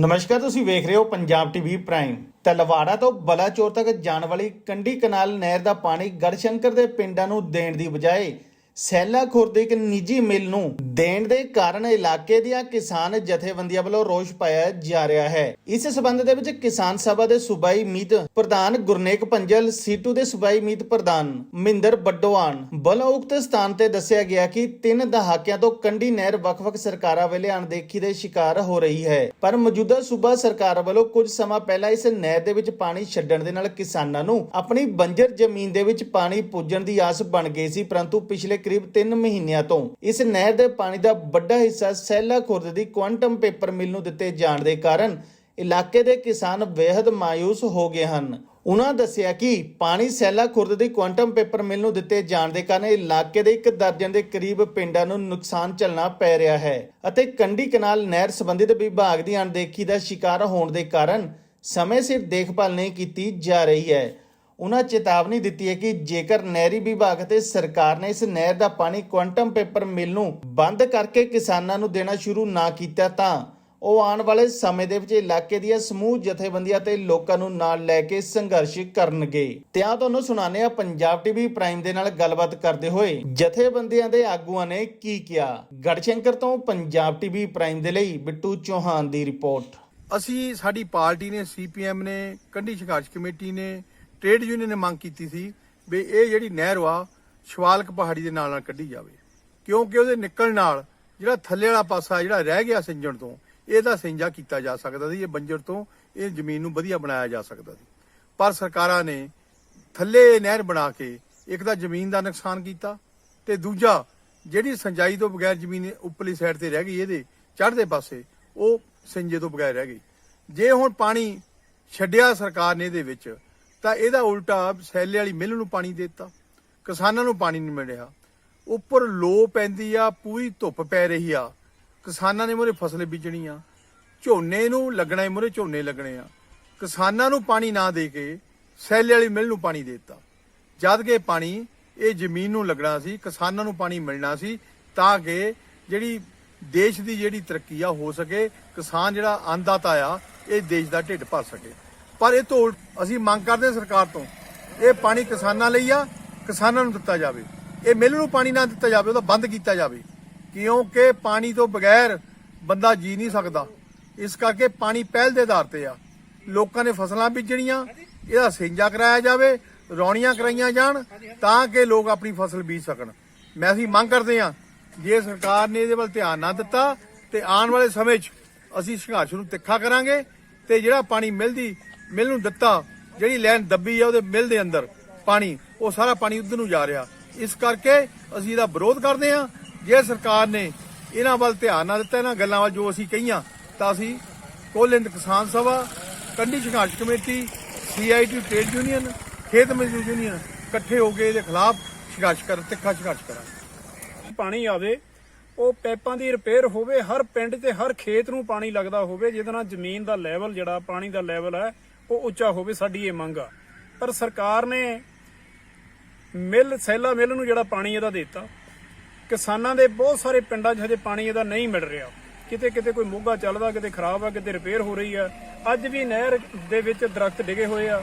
ਨਮਸਕਾਰ, ਤੁਸੀਂ ਵੇਖ ਰਹੇ ਹੋ ਪੰਜਾਬ ਟੀਵੀ ਪ੍ਰਾਈਮ। ਤਲਵਾੜਾ ਤੋਂ ਬਲਾਚੌਰ ਤੱਕ ਜਾਣ ਵਾਲੀ ਕੰਢੀ ਕਨਾਲ ਨਹਿਰ ਦਾ ਪਾਣੀ ਗੜਸ਼ੰਕਰ ਦੇ ਪਿੰਡਾਂ ਨੂੰ ਦੇਣ ਦੀ ਬਜਾਏ ਸੈਲਾ ਖੁਰਦ ਇੱਕ ਨਿੱਜੀ ਮਿਲ ਨੂੰ ਦੇਣ ਦੇ ਕਾਰਨ ਇਲਾਕੇ ਦੀਆਂ ਕਿਸਾਨ ਜਥੇਬੰਦੀਆਂ ਵੱਲੋਂ ਰੋਸ ਪਾਇਆ ਜਾ ਰਿਹਾ ਹੈ। ਇਸ ਸਬੰਧ ਦੇ ਵਿੱਚ ਕਿਸਾਨ ਸਭਾ ਦੇ ਸੂਬਾਈ ਮੀਤ ਪ੍ਰਧਾਨ ਗੁਰਨੇਕ ਪੰਜਲ, ਸੀਟੂ ਦੇ ਸੂਬਾਈ ਮੀਤ ਪ੍ਰਧਾਨ ਮਹਿੰਦਰ ਬੱਡੋਆਨ ਵੱਲੋਂ ਉਕਤ ਸਥਾਨ ਤੇ ਦੱਸਿਆ ਗਿਆ ਕਿ ਤਿੰਨ ਦਹਾਕਿਆਂ ਤੋਂ ਕੰਢੀ ਨਹਿਰ ਵੱਖ-ਵੱਖ ਸਰਕਾਰਾਂ ਵੇਲੇ ਅਣਦੇਖੀ ਦੇ ਸ਼ਿਕਾਰ ਹੋ ਰਹੀ ਹੈ। ਪਰ ਮੌਜੂਦਾ ਸੂਬਾ ਸਰਕਾਰ ਵੱਲੋਂ ਕੁਝ ਸਮਾਂ ਪਹਿਲਾਂ ਇਸ ਨਹਿਰ ਦੇ ਵਿੱਚ ਪਾਣੀ ਛੱਡਣ ਦੇ ਨਾਲ ਕਿਸਾਨਾਂ ਨੂੰ ਆਪਣੀ ਬੰਜਰ ਜ਼ਮੀਨ ਦੇ ਵਿੱਚ ਪਾਣੀ ਪੁੱਜਣ ਦੀ ਆਸ ਬਣ ਗਈ ਸੀ, ਪਰੰਤੂ ਪਿਛਲੇ ਕਰੀਬ 3 ਮਹੀਨਿਆਂ ਤੋਂ ਇਸ ਨਹਿਰ ਦੇ ਪਾਣੀ ਦਾ ਵੱਡਾ ਹਿੱਸਾ ਸੈਲਾ ਖੁਰਦ ਦੀ ਕੁਆਂਟਮ ਪੇਪਰ ਮਿਲ ਨੂੰ ਦਿੱਤੇ ਜਾਣ ਦੇ ਕਾਰਨ ਇਲਾਕੇ ਦੇ ਕਿਸਾਨ ਬੇहद ਮਾਇੂਸ ਹੋ ਗਏ ਹਨ। ਉਹਨਾਂ ਦੱਸਿਆ ਕਿ ਪਾਣੀ ਸੈਲਾ ਖੁਰਦ ਦੀ ਕੁਆਂਟਮ ਪੇਪਰ ਮਿਲ ਨੂੰ ਦਿੱਤੇ ਜਾਣ ਦੇ ਕਾਰਨ ਇਲਾਕੇ ਦੇ ਇੱਕ ਦਰਜਨ ਦੇ ਕਰੀਬ ਪਿੰਡਾਂ ਨੂੰ ਨੁਕਸਾਨ ਝੱਲਣਾ ਪੈ ਰਿਹਾ ਹੈ ਅਤੇ ਕੰਢੀ ਕਨਾਲ ਨਹਿਰ ਸੰਬੰਧਿਤ ਵਿਭਾਗ ਦੀ ਅਣਦੇਖੀ ਦਾ ਸ਼ਿਕਾਰ ਹੋਣ ਦੇ ਕਾਰਨ ਸਮੇਂ ਸਿਰ ਦੇਖਭਾਲ ਨਹੀਂ ਕੀਤੀ ਜਾ ਰਹੀ ਹੈ। ਉਹਨਾਂ ਚੇਤਾਵਨੀ ਦਿੱਤੀ ਹੈ ਕਿ ਜੇਕਰ ਨਹਿਰੀ ਵਿਭਾਗ ਅਤੇ ਸਰਕਾਰ ਨੇ ਇਸ ਨਹਿਰ ਦਾ ਪਾਣੀ ਕੁਆਂਟਮ ਪੇਪਰ ਮਿਲ ਨੂੰ ਬੰਦ ਕਰਕੇ ਕਿਸਾਨਾਂ ਨੂੰ ਦੇਣਾ ਸ਼ੁਰੂ ਨਾ ਕੀਤਾ ਤਾਂ ਉਹ ਆਉਣ ਵਾਲੇ ਸਮੇਂ ਦੇ ਵਿੱਚ ਇਲਾਕੇ ਦੀਆਂ ਸਮੂਹ ਜਥੇਬੰਦੀਆਂ ਤੇ ਲੋਕਾਂ ਨੂੰ ਨਾਲ ਲੈ ਕੇ ਸੰਘਰਸ਼ ਕਰਨਗੇ। ਤੇ ਆ ਤੁਹਾਨੂੰ ਸੁਣਾਉਂਦੇ ਆ ਪੰਜਾਬ ਟੀਵੀ ਪ੍ਰਾਈਮ ਦੇ ਨਾਲ ਗੱਲਬਾਤ ਕਰਦੇ ਹੋਏ ਜਥੇਬੰਦੀਆਂ ਦੇ ਆਗੂਆਂ ਨੇ ਕੀ ਕਿਹਾ। ਗੜਸ਼ੰਕਰ ਤੋਂ ਪੰਜਾਬ ਟੀਵੀ ਪ੍ਰਾਈਮ ਦੇ ਲਈ ਬਿੱਟੂ ਚੌਹਾਨ ਦੀ ਰਿਪੋਰਟ। ਅਸੀਂ ਸਾਡੀ ਪਾਰਟੀ ਨੇ, ਸੀਪੀਐਮ ਨੇ, ਕੰਢੀ ਸੰਘਰਸ਼ ਕਮੇਟੀ ਨੇ ਟ੍ਰੇਡ ਯੂਨੀਅਨ ਨੇ ਮੰਗ ਕੀਤੀ ਸੀ ਵੀ ਇਹ ਜਿਹੜੀ ਨਹਿਰ ਵਾ ਸ਼ਵਾਲਕ ਪਹਾੜੀ ਦੇ ਨਾਲ ਨਾਲ ਕੱਢੀ ਜਾਵੇ। ਕਿਉਂਕਿ ਉਹਦੇ ਨਿਕਲਣ ਨਾਲ ਜਿਹੜਾ ਥੱਲੇ ਵਾਲਾ ਪਾਸਾ ਜਿਹੜਾ ਰਹਿ ਗਿਆ ਸਿੰਜਣ ਤੋਂ, ਇਹਦਾ ਸਿੰਜਾ ਕੀਤਾ ਜਾ ਸਕਦਾ ਸੀ, ਇਹ ਬੰਜਰ ਤੋਂ ਇਹ ਜ਼ਮੀਨ ਨੂੰ ਵਧੀਆ ਬਣਾਇਆ ਜਾ ਸਕਦਾ ਸੀ। ਪਰ ਸਰਕਾਰਾਂ ਨੇ ਥੱਲੇ ਨਹਿਰ ਬਣਾ ਕੇ ਇੱਕ ਤਾਂ ਜ਼ਮੀਨ ਦਾ ਨੁਕਸਾਨ ਕੀਤਾ ਤੇ ਦੂਜਾ ਜਿਹੜੀ ਸਿੰਜਾਈ ਤੋਂ ਬਗੈਰ ਜ਼ਮੀਨ ਉੱਪਰਲੀ ਸਾਈਡ ਤੇ ਰਹਿ ਗਈ, ਇਹਦੇ ਚੜ੍ਹਦੇ ਪਾਸੇ ਉਹ ਸਿੰਜੇ ਤੋਂ ਬਗੈਰ ਰਹਿ ਗਈ। ਜੇ ਹੁਣ ਪਾਣੀ ਛੱਡਿਆ ਸਰਕਾਰ ਨੇ ਇਹਦੇ ਵਿੱਚ ਤਾਂ ਇਹਦਾ ਉਲਟਾ ਸੈਲੇ ਵਾਲੀ ਮਿੱਲ ਨੂੰ ਪਾਣੀ ਦੇ ਦਿੱਤਾ, ਕਿਸਾਨਾਂ ਨੂੰ ਪਾਣੀ ਨਹੀਂ ਮਿਲ ਰਿਹਾ ਉੱਪਰ ਲੋ ਪੈਂਦੀ ਆ, ਪੂਰੀ ਧੁੱਪ ਪੈ ਰਹੀ ਆ। ਕਿਸਾਨਾਂ ਨੇ ਮੂਹਰੇ ਫਸਲ ਬੀਜਣੀ ਆ। ਝੋਨੇ ਨੂੰ ਲੱਗਣਾ ਮੂਹਰੇ ਝੋਨੇ ਲੱਗਣੇ ਆ। ਕਿਸਾਨਾਂ ਨੂੰ ਪਾਣੀ ਨਾ ਦੇ ਕੇ ਸੈਲੇ ਵਾਲੀ ਮਿੱਲ ਨੂੰ ਪਾਣੀ ਦੇ ਦਿੱਤਾ। ਜਦ ਕਿ ਪਾਣੀ ਇਹ ਜ਼ਮੀਨ ਨੂੰ ਲੱਗਣਾ ਸੀ, ਕਿਸਾਨਾਂ ਨੂੰ ਪਾਣੀ ਮਿਲਣਾ ਸੀ, ਤਾਂ ਕਿ ਜਿਹੜੀ ਦੇਸ਼ ਦੀ ਜਿਹੜੀ ਤਰੱਕੀ ਆ, ਹੋ ਸਕੇ। ਕਿਸਾਨ ਜਿਹੜਾ ਅੰਨਦਾਤਾ ਆ, ਇਹ ਦੇਸ਼ ਦਾ ਢਿੱਡ ਭਰ ਸਕੇ। ਪਰ ਇਹ ਤੋਂ ਅਸੀਂ ਮੰਗ ਕਰਦੇ ਹਾਂ ਸਰਕਾਰ ਤੋਂ, ਇਹ ਪਾਣੀ ਕਿਸਾਨਾਂ ਲਈ ਆ, ਕਿਸਾਨਾਂ ਨੂੰ ਦਿੱਤਾ ਜਾਵੇ। ਇਹ ਮਿੱਲ ਨੂੰ ਪਾਣੀ ਨਾ ਦਿੱਤਾ ਜਾਵੇ, ਉਹਦਾ ਬੰਦ ਕੀਤਾ ਜਾਵੇ। ਕਿਉਂਕਿ ਪਾਣੀ ਤੋਂ ਬਗੈਰ ਬੰਦਾ ਜੀ ਨਹੀਂ ਸਕਦਾ। ਇਸ ਕਰਕੇ ਪਾਣੀ ਪਹਿਲ ਦੇ ਆਧਾਰ ਤੇ ਆ। ਲੋਕਾਂ ਨੇ ਫਸਲਾਂ ਬੀਜਣੀਆਂ, ਇਹਦਾ ਸਿੰਜਾ ਕਰਾਇਆ ਜਾਵੇ, ਰੌਣੀਆਂ ਕਰਾਈਆਂ ਜਾਣ, ਤਾਂ ਕਿ ਲੋਕ ਆਪਣੀ ਫਸਲ ਬੀਜ ਸਕਣ। ਮੈਂ ਅਸੀਂ ਮੰਗ ਕਰਦੇ ਹਾਂ, ਜੇ ਸਰਕਾਰ ਨੇ ਇਹਦੇ ਵੱਲ ਧਿਆਨ ਨਾ ਦਿੱਤਾ, ਤੇ ਆਉਣ ਵਾਲੇ ਸਮੇਂ 'ਚ ਅਸੀਂ ਸੰਘਰਸ਼ ਨੂੰ ਤਿੱਖਾ ਕਰਾਂਗੇ, ਤੇ ਜਿਹੜਾ ਪਾਣੀ ਮਿਲਦੀ ਮਿਲ ਨੂੰ ਦਿੱਤਾ, ਜਿਹੜੀ ਲਾਈਨ ਦੱਬੀ ਆ, ਉਹਦੇ ਮਿਲ ਦੇ ਅੰਦਰ ਪਾਣੀ, ਉਹ ਸਾਰਾ ਪਾਣੀ ਉਧਰ ਨੂੰ ਜਾ ਰਿਹਾ। ਇਸ ਕਰਕੇ ਅਸੀਂ ਇਹਦਾ ਵਿਰੋਧ ਕਰਦੇ ਹਾਂ। ਜੇ ਸਰਕਾਰ ਨੇ ਇਹਨਾਂ ਵੱਲ ਧਿਆਨ ਨਾ ਦਿੱਤਾ, ਇਹਨਾਂ ਗੱਲਾਂ ਵੱਲ ਜੋ ਅਸੀਂ ਕਹੀਆਂ, ਤਾਂ ਅਸੀਂ ਕੋਲਿੰਦ ਕਿਸਾਨ ਸਭਾ, ਕੰਢੀ ਸੰਘਰਸ਼ ਕਮੇਟੀ ਸੀਆਈਟੀ ਟ੍ਰੇਡ ਯੂਨੀਅਨ ਖੇਤ ਮਜ਼ਦੂਰ ਯੂਨੀਅਨ ਇਕੱਠੇ ਹੋ ਕੇ ਇਹਦੇ ਖਿਲਾਫ ਸੰਘਰਸ਼ ਕਰ, ਤਿੱਖਾ ਸੰਘਰਸ਼ ਕਰਾਂ ਪਾਣੀ ਆਵੇ, ਉਹ ਪੈਪਾਂ ਦੀ ਰਿਪੇਅਰ ਹੋਵੇ, ਹਰ ਪਿੰਡ ਤੇ ਹਰ ਖੇਤ ਨੂੰ ਪਾਣੀ ਲੱਗਦਾ ਹੋਵੇ, ਜਿਹਦੇ ਨਾਲ ਜ਼ਮੀਨ ਦਾ ਲੈਵਲ ਜਿਹੜਾ, ਪਾਣੀ ਦਾ ਲੈਵਲ ਹੈ ਉਹ ਉੱਚਾ ਹੋਵੇ, ਸਾਡੀ ਇਹ ਮੰਗ ਆ। ਪਰ ਸਰਕਾਰ ਨੇ ਮਿਲ, ਸੈਲਾ ਮਿਲ ਨੂੰ ਜਿਹੜਾ ਪਾਣੀ ਇਹਦਾ ਦਿੱਤਾ, ਕਿਸਾਨਾਂ ਦੇ ਬਹੁਤ ਸਾਰੇ ਪਿੰਡਾਂ 'ਚ ਹਜੇ ਪਾਣੀ ਇਹਦਾ ਨਹੀਂ ਮਿਲ ਰਿਹਾ। ਕਿਤੇ ਕਿਤੇ ਕੋਈ ਮੋਗਾ ਚੱਲਦਾ, ਕਿਤੇ ਖਰਾਬ ਆ, ਕਿਤੇ ਰਿਪੇਅਰ ਹੋ ਰਹੀ ਆ। ਅੱਜ ਵੀ ਨਹਿਰ ਦੇ ਵਿੱਚ ਦਰਖਤ ਡਿਗੇ ਹੋਏ ਆ,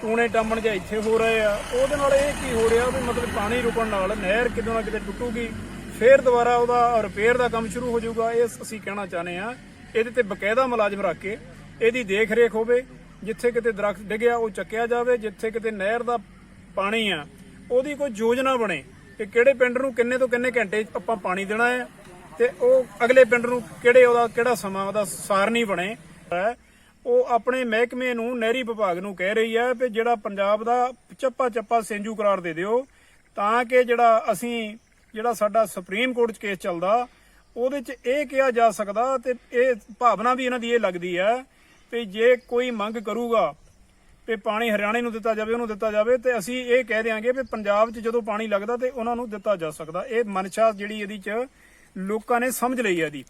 ਟੂਣੇ ਟਾਮਣ ਜਾਂ ਇੱਥੇ ਹੋ ਰਹੇ ਆ। ਉਹਦੇ ਨਾਲ ਇਹ ਕੀ ਹੋ ਰਿਹਾ ਵੀ ਮਤਲਬ ਪਾਣੀ ਰੁਕਣ ਨਾਲ ਨਹਿਰ ਕਿਤੇ ਨਾ ਕਿਤੇ ਟੁੱਟੂਗੀ, ਫੇਰ ਦੁਬਾਰਾ ਉਹਦਾ ਰਿਪੇਅਰ ਦਾ ਕੰਮ ਸ਼ੁਰੂ ਹੋ ਜਾਊਗਾ, ਇਹ ਅਸੀਂ ਕਹਿਣਾ ਚਾਹੁੰਦੇ ਆ ਇਹਦੇ ਤੇ ਬਕਾਇਦਾ ਮੁਲਾਜ਼ਮ ਰੱਖ ਕੇ ਇਹਦੀ ਦੇਖ ਰੇਖ ਹੋਵੇ ਜਿੱਥੇ ਕਿਤੇ ਦਰਖਤ ਡਿੱਗਿਆ, ਉਹ ਚੱਕਿਆ ਜਾਵੇ, ਜਿੱਥੇ ਕਿਤੇ ਨਹਿਰ ਦਾ ਪਾਣੀ ਆ, ਉਹਦੀ ਕੋਈ ਯੋਜਨਾ ਬਣੇ ਕਿ ਕਿਹੜੇ ਪਿੰਡ ਨੂੰ ਕਿੰਨੇ ਤੋਂ ਕਿੰਨੇ ਘੰਟੇ ਆਪਾਂ ਪਾਣੀ ਦੇਣਾ ਹੈ ਤੇ ਉਹ ਅਗਲੇ ਪਿੰਡ ਨੂੰ ਕਿਹੜੇ ਉਹਦਾ, ਕਿਹੜਾ ਸਮਾਂ ਉਹਦਾ ਸਾਰਨੀ ਬਣੇ। ਹੈ, ਉਹ ਆਪਣੇ ਮਹਿਕਮੇ ਨੂੰ, ਨਹਿਰੀ ਵਿਭਾਗ ਨੂੰ ਕਹਿ ਰਹੀ ਹੈ ਕਿ ਜਿਹੜਾ ਪੰਜਾਬ ਦਾ ਚੱਪਾ ਚੱਪਾ ਸਿੰਜੂ ਕਰਾਰ ਦੇ ਦਿਓ, ਤਾਂ ਕਿ ਜਿਹੜਾ ਅਸੀਂ, ਜਿਹੜਾ ਸਾਡਾ ਸੁਪਰੀਮ ਕੋਰਟ 'ਚ ਕੇਸ ਚੱਲਦਾ, ਉਹਦੇ 'ਚ ਇਹ ਕਿਹਾ ਜਾ ਸਕਦਾ ਤੇ ਇਹ ਭਾਵਨਾ ਵੀ ਇਹਨਾਂ ਦੀ ਇਹ ਲੱਗਦੀ ਹੈ ਕਿ ਜੇ ਕੋਈ ਮੰਗ ਕਰੂਗਾ ਤੇ ਪਾਣੀ ਹਰਿਆਣੇ ਨੂੰ ਦਿੱਤਾ ਜਾਵੇ, ਉਹਨੂੰ ਦਿੱਤਾ ਜਾਵੇ, ਤੇ ਅਸੀਂ ਇਹ ਕਹਿ ਦਿਆਂਗੇ ਵੀ ਪੰਜਾਬ 'ਚ ਜਦੋਂ ਪਾਣੀ ਲੱਗਦਾ ਤੇ ਉਹਨਾਂ ਨੂੰ ਦਿੱਤਾ ਜਾ ਸਕਦਾ। ਇਹ ਮਨਸ਼ਾ ਜਿਹੜੀ ਇਹਦੀ 'ਚ ਲੋਕਾਂ ਨੇ ਸਮਝ ਲਈ ਹੈ ਇਹਦੀ।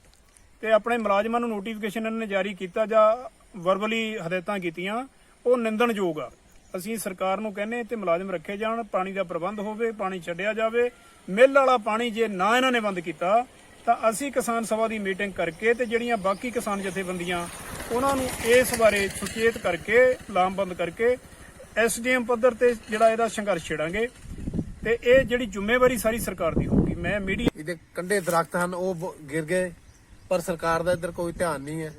ਤੇ ਆਪਣੇ ਮੁਲਾਜ਼ਮਾਂ ਨੂੰ ਨੋਟੀਫਿਕੇਸ਼ਨ ਇਹਨਾਂ ਨੇ ਜਾਰੀ ਕੀਤਾ ਜਾਂ ਵਰਬਲੀ ਹਦਾਇਤਾਂ ਕੀਤੀਆਂ, ਉਹ ਨਿੰਦਣਯੋਗ ਆ। ਅਸੀਂ ਸਰਕਾਰ ਨੂੰ ਕਹਿੰਨੇ ਤੇ ਮੁਲਾਜ਼ਮ ਰੱਖੇ ਜਾਣ, ਪਾਣੀ ਦਾ ਪ੍ਰਬੰਧ ਹੋਵੇ, ਪਾਣੀ ਛੱਡਿਆ ਜਾਵੇ, ਮਿੱਲ ਵਾਲਾ ਪਾਣੀ ਜੇ ਨਾ ਇਹਨਾਂ ਨੇ ਬੰਦ ਕੀਤਾ, ਤਾਂ ਅਸੀਂ ਕਿਸਾਨ ਸਭਾ ਦੀ ਮੀਟਿੰਗ ਕਰਕੇ ਤੇ ਜਿਹੜੀਆਂ ਬਾਕੀ ਕਿਸਾਨ ਜਥੇਬੰਦੀਆਂ ਉਹਨਾਂ ਨੂੰ ਇਸ ਬਾਰੇ ਸੁਚੇਤ ਕਰਕੇ, ਲਾਮਬੰਦ ਕਰਕੇ ਐਸਡੀਐਮ ਪੱਧਰ ਤੇ ਜਿਹੜਾ ਇਹਦਾ ਸੰਘਰਸ਼ ਛੇੜਾਂਗੇ ਤੇ ਇਹ ਜਿਹੜੀ ਜ਼ਿੰਮੇਵਾਰੀ ਸਾਰੀ ਸਰਕਾਰ ਦੀ ਹੋਊਗੀ। ਮੈਂ ਮੀਡੀਆ ਇਹਦੇ ਕੰਡੇ ਦਰਖਤ ਹਨ, ਉਹ ਗਿਰ ਗਏ, ਪਰ ਸਰਕਾਰ ਦਾ ਇੱਧਰ ਕੋਈ ਧਿਆਨ ਨਹੀਂ ਹੈ।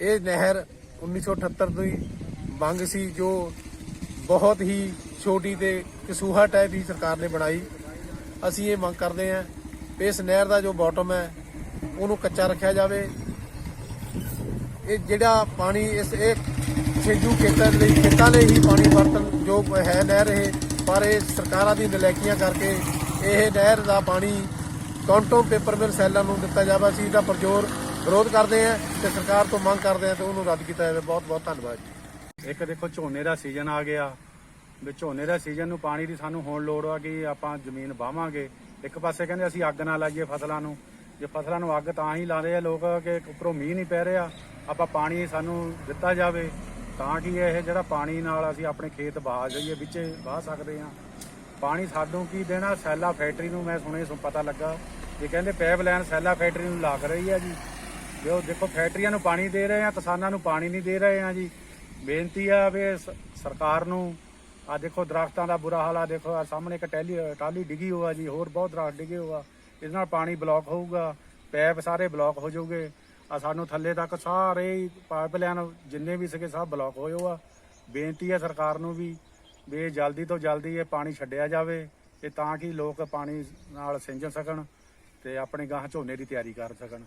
ਇਹ ਨਹਿਰ 1978 ਦੀ ਮੰਗ ਸੀ, ਜੋ ਬਹੁਤ ਹੀ ਛੋਟੀ ਤੇ ਕਸੂਹਾ ਟਾਈਪ ਹੀ ਸਰਕਾਰ ਨੇ ਬਣਾਈ। ਅਸੀਂ ਇਹ ਮੰਗ ਕਰਦੇ ਹਾਂ ਵੀ ਇਸ ਨਹਿਰ ਦਾ ਜੋ ਬਾਟਮ ਹੈ, ਉਹਨੂੰ ਕੱਚਾ ਰੱਖਿਆ ਜਾਵੇ ਇਹ ਜਿਹੜਾ ਪਾਣੀ ਇਸ ਇਹ ਛੇਜੂ ਖੇਤਰ ਲਈ ਖੇਤਾਂ ਲਈ ਹੀ ਪਾਣੀ ਵਰਤਣ ਜੋ ਹੈ ਨਹਿਰ ਇਹ, ਪਰ ਇਹ ਸਰਕਾਰਾਂ ਦੀ ਨਲਾਇਕੀਆਂ ਕਰਕੇ ਇਹ ਨਹਿਰ ਦਾ ਪਾਣੀ ਕਾਉਂਟੋ ਪੇਪਰ ਮਿਲ ਸੈਲਾਂ ਨੂੰ ਦਿੱਤਾ ਜਾਵੇ, ਅਸੀਂ ਇਹਦਾ ਪਰਜੋਰ ਵਿਰੋਧ ਕਰਦੇ ਹਾਂ ਤੇ ਸਰਕਾਰ ਤੋਂ ਮੰਗ ਕਰਦੇ ਹਾਂ ਤੇ ਉਹਨੂੰ ਰੱਦ ਕੀਤਾ ਜਾਵੇ। ਬਹੁਤ ਬਹੁਤ ਧੰਨਵਾਦ ਜੀ। ਇੱਕ ਦੇਖੋ, ਝੋਨੇ ਦਾ ਸੀਜ਼ਨ ਆ ਗਿਆ। ਵੀ ਝੋਨੇ ਦਾ ਸੀਜ਼ਨ ਨੂੰ ਪਾਣੀ ਦੀ ਸਾਨੂੰ ਹੁਣ ਲੋੜ ਆ ਕਿ ਆਪਾਂ ਜ਼ਮੀਨ ਵਾਵਾਂਗੇ ਇੱਕ ਪਾਸੇ ਕਹਿੰਦੇ ਅਸੀਂ ਅੱਗ ਨਾ ਲਾਈਏ ਫਸਲਾਂ ਨੂੰ। ਜੇ ਫਸਲਾਂ ਨੂੰ ਅੱਗ ਤਾਂ ਹੀ ਲਾਉਂਦੇ ਆ ਲੋਕ ਕਿ ਉੱਪਰੋਂ ਮੀਂਹ ਨਹੀਂ ਪੈ ਰਿਹਾ, ਆਪਾਂ ਪਾਣੀ ਸਾਨੂੰ ਦਿੱਤਾ ਜਾਵੇ, ਤਾਂ ਕਿ ਇਹ ਜਿਹੜਾ ਪਾਣੀ ਨਾਲ ਅਸੀਂ ਆਪਣੇ ਖੇਤ ਬਹਾ ਜਾਈਏ, ਵਿੱਚ ਵਾਹ ਸਕਦੇ ਹਾਂ। ਪਾਣੀ ਸਾਨੂੰ ਕੀ ਦੇਣਾ? ਸੈਲਾ ਫੈਕਟਰੀ ਨੂੰ ਮੈਂ ਸੁਣੇ ਸੁ ਪਤਾ ਲੱਗਾ। ਇਹ ਕਹਿੰਦੇ ਪਾਈਪ ਲਾਈਨ ਸੈਲਾ ਫੈਕਟਰੀ ਨੂੰ ਲੱਗ ਰਹੀ ਹੈ ਜੀ। ਜੇ ਉਹ ਦੇਖੋ, ਫੈਕਟਰੀਆਂ ਨੂੰ ਪਾਣੀ ਦੇ ਰਹੇ ਆ, ਕਿਸਾਨਾਂ ਨੂੰ ਪਾਣੀ ਨਹੀਂ ਦੇ ਰਹੇ ਆ ਜੀ। ਬੇਨਤੀ ਆ ਵੀ ਸਰਕਾਰ ਨੂੰ, ਆ ਦੇਖੋ ਦਰਖਤਾਂ ਦਾ ਬੁਰਾ ਹਾਲ ਆ, ਦੇਖੋ ਆ ਸਾਹਮਣੇ ਇੱਕ ਟੈਲੀ ਟਾਲੀ ਡਿੱਗੀ ਹੋਆ ਜੀ, ਹੋਰ ਬਹੁਤ ਦਰਖਤ ਡਿੱਗੇ ਹੋਆ ਇਹਦੇ ਨਾਲ ਪਾਣੀ ਬਲੌਕ ਹੋਊਗਾ ਪੈਪ ਸਾਰੇ ਬਲੌਕ ਹੋ ਜਾਊਗੇ। ਆ ਸਾਨੂੰ ਥੱਲੇ ਤੱਕ ਸਾਰੇ ਹੀ ਪਾਈਪ ਜਿੰਨੇ ਵੀ ਸੀਗੇ ਸਭ ਬਲੌਕ ਹੋਏ ਹੋਆ ਬੇਨਤੀ ਹੈ ਸਰਕਾਰ ਨੂੰ ਵੀ ਵੀ ਜਲਦੀ ਤੋਂ ਜਲਦੀ ਇਹ ਪਾਣੀ ਛੱਡਿਆ ਜਾਵੇ ਤੇ ਤਾਂ ਕਿ ਲੋਕ ਪਾਣੀ ਨਾਲ ਸਿੰਜ ਸਕਣ ਤੇ ਆਪਣੇ ਗਾਹ ਝੋਨੇ ਦੀ ਤਿਆਰੀ ਕਰ ਸਕਣ।